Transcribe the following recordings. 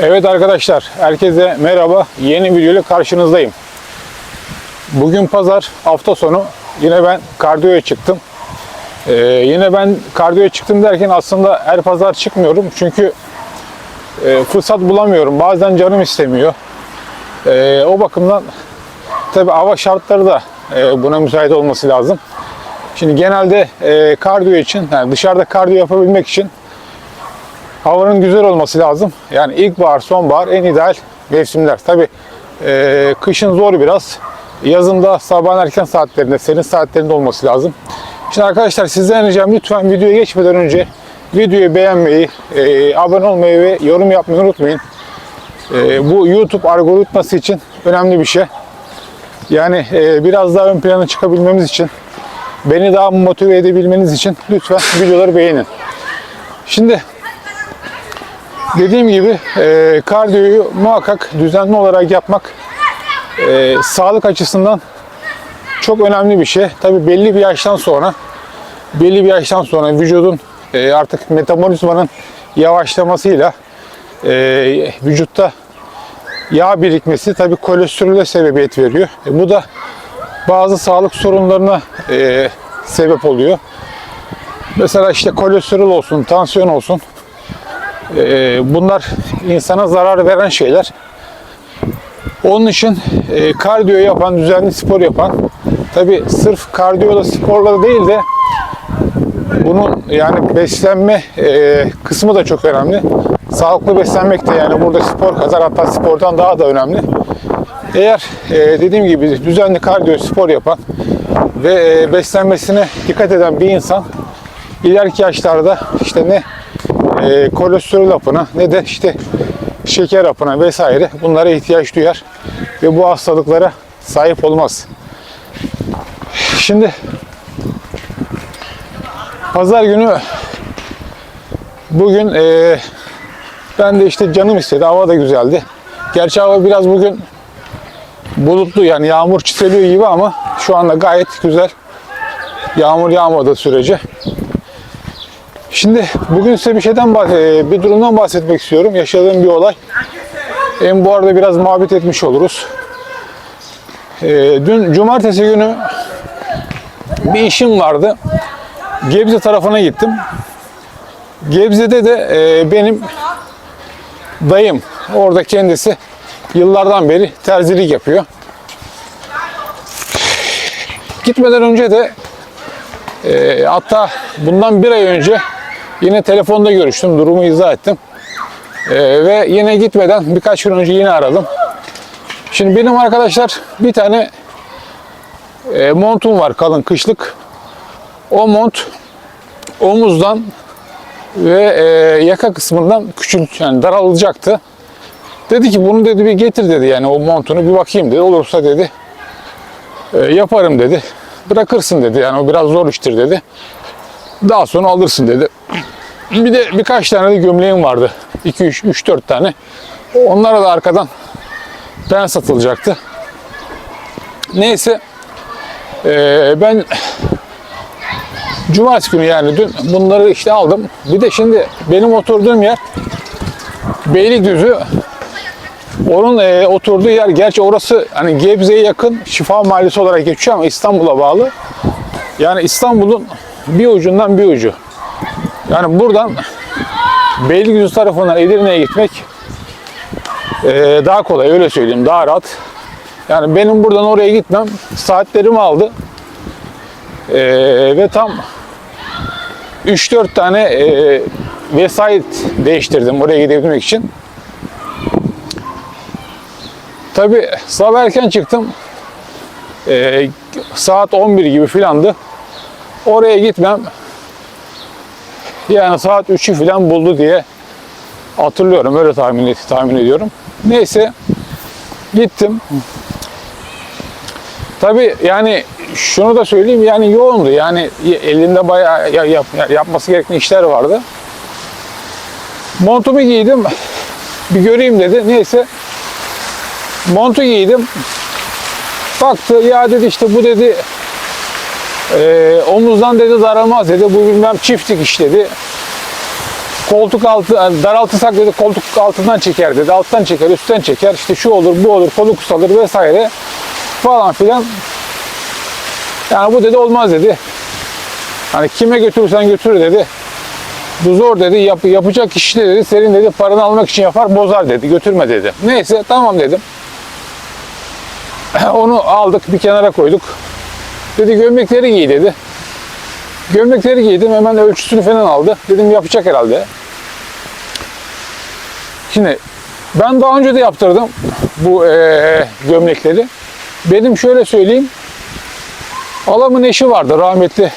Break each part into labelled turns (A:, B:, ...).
A: Evet arkadaşlar, herkese merhaba. Yeni videoyla karşınızdayım. Bugün pazar, hafta sonu. Yine ben kardiyoya çıktım. Ee, yine ben kardiyoya çıktım derken aslında her pazar çıkmıyorum. Çünkü e, fırsat bulamıyorum. Bazen canım istemiyor. Ee, o bakımdan tabi hava şartları da e, buna müsait olması lazım. Şimdi genelde e, kardiyo için, yani dışarıda kardiyo yapabilmek için havanın güzel olması lazım. Yani ilkbahar, sonbahar en ideal mevsimler. Tabi kışın zor biraz. Yazında sabahın erken saatlerinde, serin saatlerinde olması lazım. Şimdi arkadaşlar sizden ricam lütfen videoya geçmeden önce videoyu beğenmeyi, e, abone olmayı ve yorum yapmayı unutmayın. E, bu YouTube algoritması için önemli bir şey. Yani e, biraz daha ön plana çıkabilmemiz için, beni daha motive edebilmeniz için lütfen videoları beğenin. Şimdi Dediğim gibi e, kardiyoyu muhakkak düzenli olarak yapmak e, sağlık açısından çok önemli bir şey. Tabi belli bir yaştan sonra belli bir yaştan sonra vücudun e, artık metabolizmanın yavaşlamasıyla e, vücutta yağ birikmesi tabi kolesterole sebebiyet veriyor. E, bu da bazı sağlık sorunlarına e, sebep oluyor. Mesela işte kolesterol olsun, tansiyon olsun ee, bunlar insana zarar veren şeyler. Onun için e, kardiyo yapan, düzenli spor yapan, tabi sırf kardiyola sporla değil de bunun yani beslenme e, kısmı da çok önemli. Sağlıklı beslenmek de yani burada spor kadar hatta spordan daha da önemli. Eğer e, dediğim gibi düzenli kardiyo spor yapan ve e, beslenmesine dikkat eden bir insan ileriki yaşlarda işte ne e, kolesterol hapına ne de işte şeker hapına vesaire bunlara ihtiyaç duyar ve bu hastalıklara sahip olmaz. Şimdi pazar günü bugün e, ben de işte canım istedi. Hava da güzeldi. Gerçi hava biraz bugün bulutlu yani yağmur çiseliyor gibi ama şu anda gayet güzel. Yağmur yağmadığı sürece. Şimdi bugün size bir şeyden bahs- bir durumdan bahsetmek istiyorum. Yaşadığım bir olay. Hem bu arada biraz muhabbet etmiş oluruz. Ee, dün cumartesi günü bir işim vardı. Gebze tarafına gittim. Gebze'de de e, benim dayım orada kendisi yıllardan beri terzilik yapıyor. Gitmeden önce de e, hatta bundan bir ay önce Yine telefonda görüştüm, durumu izah ettim. Ee, ve yine gitmeden birkaç gün önce yine aradım. Şimdi benim arkadaşlar bir tane e, montum var kalın kışlık. O mont omuzdan ve e, yaka kısmından küçült yani daralacaktı. Dedi ki bunu dedi bir getir dedi yani o montunu bir bakayım dedi. Olursa dedi e, yaparım dedi. Bırakırsın dedi yani o biraz zor iştir dedi. Daha sonra alırsın dedi. Bir de birkaç tane de gömleğim vardı. 2 3 3 4 tane. Onlara da arkadan ben satılacaktı. Neyse ee, ben Cumartesi günü yani dün bunları işte aldım. Bir de şimdi benim oturduğum yer Beylikdüzü. Onun e, oturduğu yer gerçi orası hani Gebze'ye yakın Şifa Mahallesi olarak geçiyor ama İstanbul'a bağlı. Yani İstanbul'un bir ucundan bir ucu. Yani buradan Beylikdüzü tarafından Edirne'ye gitmek e, daha kolay öyle söyleyeyim daha rahat. Yani benim buradan oraya gitmem saatlerimi aldı. E, ve tam 3-4 tane e, vesait değiştirdim oraya gidebilmek için. Tabi sabah erken çıktım. E, saat 11 gibi filandı. Oraya gitmem yani saat 3'ü falan buldu diye hatırlıyorum. Öyle tahmin, tahmin ediyorum. Neyse gittim. Tabi yani şunu da söyleyeyim yani yoğundu. Yani elinde bayağı yap, yapması gereken işler vardı. Montumu giydim. Bir göreyim dedi. Neyse montu giydim. Baktı ya dedi işte bu dedi e, omuzdan dedi daralmaz dedi. Bu bilmem çiftlik iş dedi. koltuk altı daraltırsak dedi koltuk altından çeker dedi. Alttan çeker, üstten çeker. İşte şu olur, bu olur, kolu kısalır vesaire falan filan. Yani bu dedi olmaz dedi. Hani kime götürürsen götür dedi. Bu zor dedi. Yap, yapacak kişi de dedi. Senin dedi paranı almak için yapar bozar dedi. Götürme dedi. Neyse tamam dedim. Onu aldık bir kenara koyduk. Dedi gömlekleri giy dedi. Gömlekleri giydim hemen ölçüsünü falan aldı. Dedim yapacak herhalde. Şimdi ben daha önce de yaptırdım bu eee, gömlekleri. Benim şöyle söyleyeyim. Alamın eşi vardı rahmetli.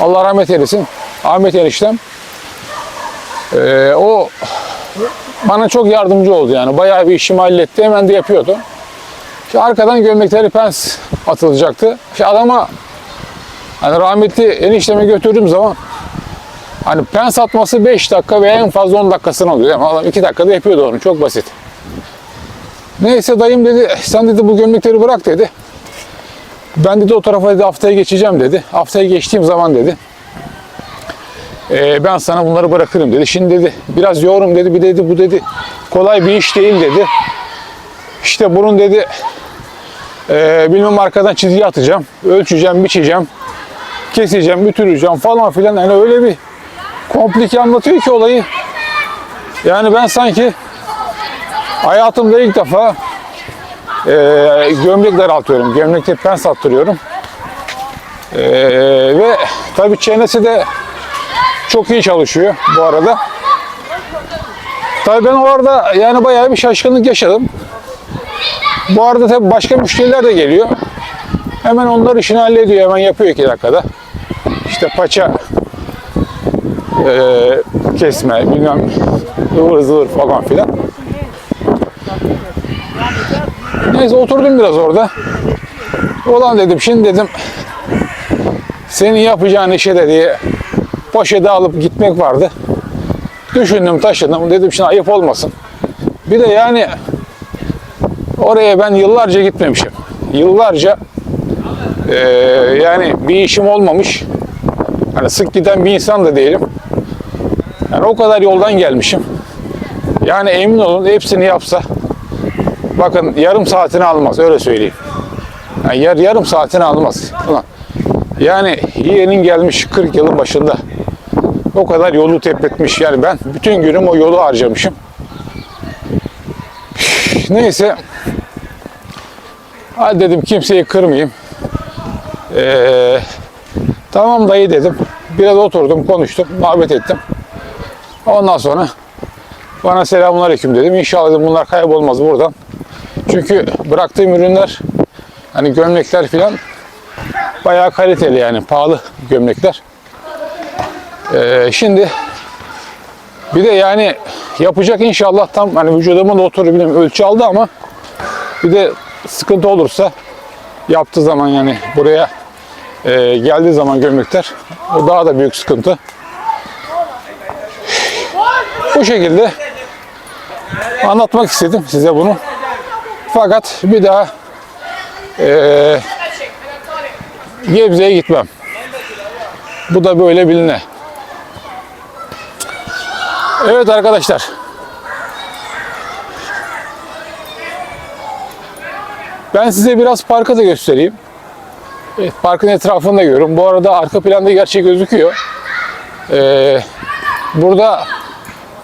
A: Allah rahmet eylesin. Ahmet eniştem. Eee, o bana çok yardımcı oldu yani. Bayağı bir işimi halletti. Hemen de yapıyordu. İşte arkadan gömlekleri pens atılacaktı. İşte adama hani rahmetli enişteme götürdüğüm zaman hani pens atması 5 dakika veya en fazla 10 dakikasını alıyor. Yani adam 2 dakikada yapıyordu onu. Çok basit. Neyse dayım dedi sen dedi bu gömlekleri bırak dedi. Ben dedi o tarafa dedi haftaya geçeceğim dedi. Haftaya geçtiğim zaman dedi. "eee, ben sana bunları bırakırım dedi. Şimdi dedi biraz yoğurum dedi. Bir dedi bu dedi kolay bir iş değil dedi. İşte bunun dedi eee bilmem arkadan çizgi atacağım. Ölçeceğim, biçeceğim. Keseceğim, bütüreceğim falan filan. Yani öyle bir komplike anlatıyor ki olayı. Yani ben sanki hayatımda ilk defa eee gömlek daraltıyorum. Gömlekte pens attırıyorum. Eee, ve tabii çenesi de çok iyi çalışıyor bu arada. Tabii ben orada yani bayağı bir şaşkınlık yaşadım. Bu arada tabii başka müşteriler de geliyor. Hemen onlar işini hallediyor. Hemen yapıyor iki dakikada. İşte paça eee, kesme, bilmem ıvır zıvır falan filan. Neyse oturdum biraz orada. Ulan dedim şimdi dedim senin yapacağın işe de diye poşete alıp gitmek vardı. Düşündüm taşıdım dedim şimdi ayıp olmasın. Bir de yani oraya ben yıllarca gitmemişim. Yıllarca eee, yani bir işim olmamış. Hani sık giden bir insan da değilim. Yani o kadar yoldan gelmişim. Yani emin olun hepsini yapsa bakın yarım saatini almaz öyle söyleyeyim. Yani yar, yarım saatini almaz. Ulan, yani yeğenin gelmiş 40 yılın başında. O kadar yolu tepetmiş. Yani ben bütün günüm o yolu harcamışım. Neyse. Hadi dedim kimseyi kırmayayım. Ee, tamam dayı dedim. Biraz oturdum, konuştum, muhabbet ettim. Ondan sonra bana selamünaleyküm dedim. İnşallah dedim bunlar kaybolmaz buradan. Çünkü bıraktığım ürünler hani gömlekler filan bayağı kaliteli yani pahalı gömlekler. Ee, şimdi bir de yani yapacak inşallah tam hani vücuduma da oturur bileyim ölçü aldı ama bir de sıkıntı olursa yaptığı zaman yani buraya e, geldiği zaman gömlekler o daha da büyük sıkıntı. Bu şekilde anlatmak istedim size bunu. Fakat bir daha e, Gebze'ye gitmem. Bu da böyle biline. Evet arkadaşlar. Ben size biraz parkı da göstereyim. Evet, parkın etrafını da görün. Bu arada arka planda gerçek gözüküyor. Ee, burada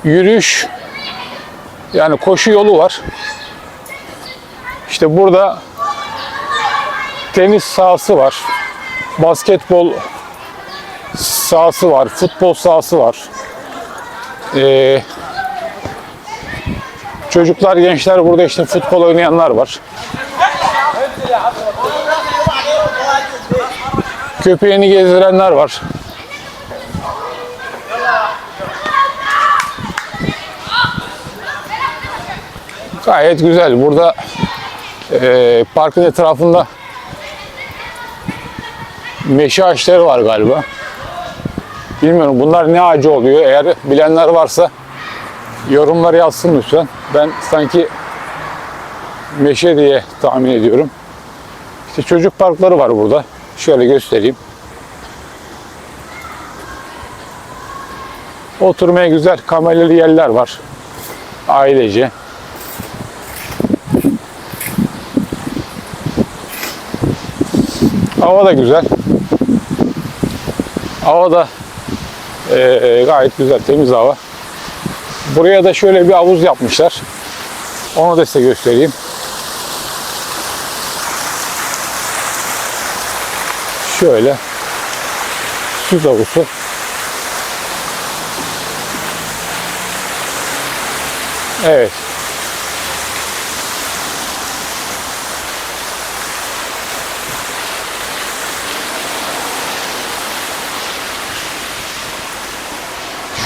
A: yürüyüş yani koşu yolu var. İşte burada tenis sahası var. Basketbol sahası var. Futbol sahası var. Ee, çocuklar, gençler burada işte futbol oynayanlar var. Köpeğini gezdirenler var. Gayet güzel. Burada e, parkın etrafında meşe ağaçları var galiba. Bilmiyorum bunlar ne ağacı oluyor. Eğer bilenler varsa yorumlara yazsın lütfen. Ben sanki meşe diye tahmin ediyorum. İşte çocuk parkları var burada. Şöyle göstereyim. Oturmaya güzel kamelyalı yerler var. Ailece. Hava da güzel. Hava da eee, gayet güzel, temiz hava. Buraya da şöyle bir havuz yapmışlar. Onu da size göstereyim. Şöyle süs havuzu. Evet.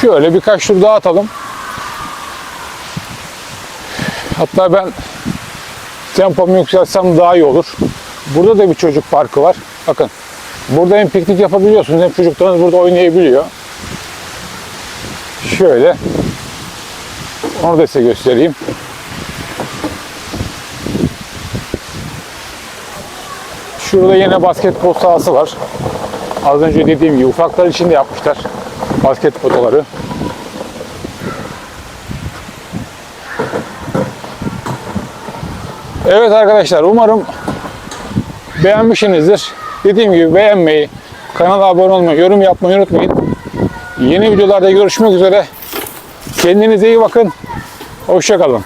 A: Şöyle birkaç tur daha atalım. Hatta ben tempomu yükseltsem daha iyi olur. Burada da bir çocuk parkı var. Bakın. Burada hem piknik yapabiliyorsunuz hem çocuklarınız burada oynayabiliyor. Şöyle. Onu da size göstereyim. Şurada yine basketbol sahası var. Az önce dediğim gibi ufaklar için de yapmışlar basket potaları. Evet arkadaşlar umarım beğenmişsinizdir. Dediğim gibi beğenmeyi, kanala abone olmayı, yorum yapmayı unutmayın. Yeni videolarda görüşmek üzere. Kendinize iyi bakın. Hoşçakalın.